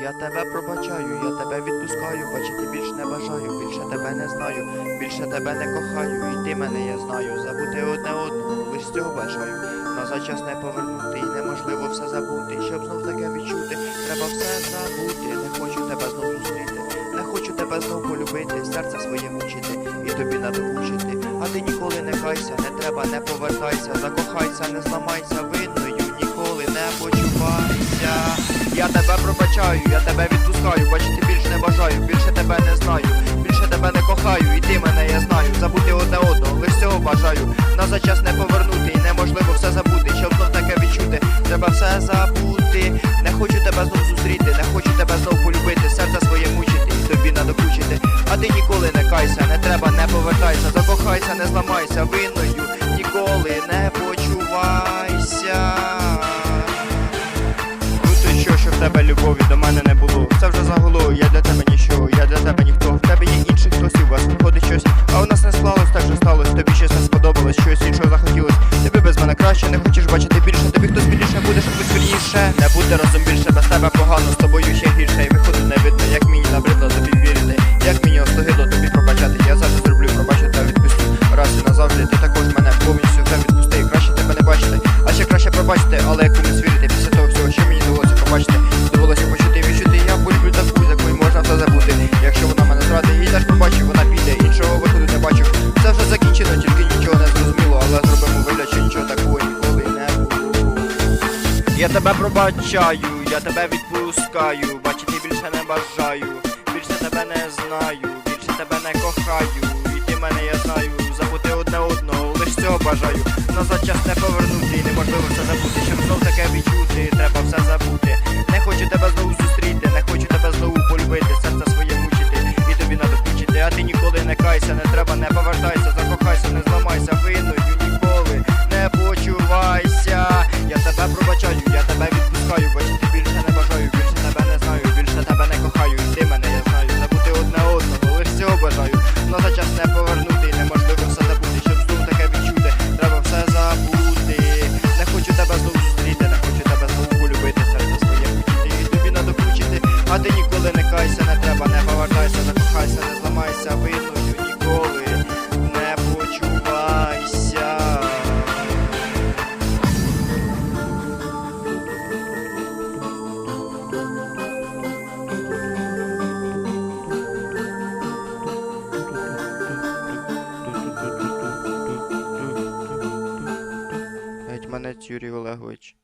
я тебе пробачаю, я тебе відпускаю, бачити більш не бажаю, більше тебе не знаю, більше тебе не кохаю, і ти мене я знаю, забути одне одного, лиш цього бажаю. Назад час не повернути, і неможливо все забути. Щоб знов таке відчути, треба все забути. Не хочу тебе знов зустріти, не хочу тебе знов полюбити, серце своє мучити і тобі надокучити. А ти ніколи не кайся, не треба, не повертайся, закохайся, не зламайся, винною ніколи не почувайся. Я тебе пробачаю, я тебе відпускаю, бачити більш не бажаю, більше тебе не знаю, більше тебе не кохаю, і ти мене я знаю. Забути одне одного, лиш цього бажаю. Назад час не повернути, і неможливо все забути. Щоб знов таке відчути, треба все забути. Не хочу тебе знов зустріти, не хочу тебе знов полюбити, серце своє мучити і тобі надокучити. А ти ніколи не кайся, не треба, не повертайся, закохайся, не зламайся, винною ніколи не почувайся. Любові до мене не було? Це вже загуло, я для тебе ніщо, я для тебе ніхто. В тебе є інший хтось і у вас виходить щось. А у нас не склалось, так же сталося. Тобі щось не сподобалось, щось іншого захотілось. Тобі без мене краще, не хочеш бачити більше. Тобі хтось більше буде, щоб вірніше. Не бути разом більше, без тебе погано, з тобою ще гірше. І виходить не видно, як Я тебе пробачаю, я тебе відпускаю, бачити більше не бажаю, більше тебе не знаю, більше тебе не кохаю, і ти мене я знаю, забути одне одного, лиш цього бажаю. Назад час не повернути, неможливо все забути, щоб знов таке відчути, треба все забути. Не хочу тебе знову зустріти, не хочу тебе знову полюбити, серце своє мучити, і тобі надокучити, а ти ніколи не кайся, не треба, не повертайся, закохайся, не зламайся, винною лиш. Но за час не повернути, неможливо все забути, щоб знов таке відчути, треба все забути. Не хочу тебе знову зустріти, не хочу тебе знову полюбити, серце своє мучити, і тобі надокучити, а ти ніколи Юрій Олегович.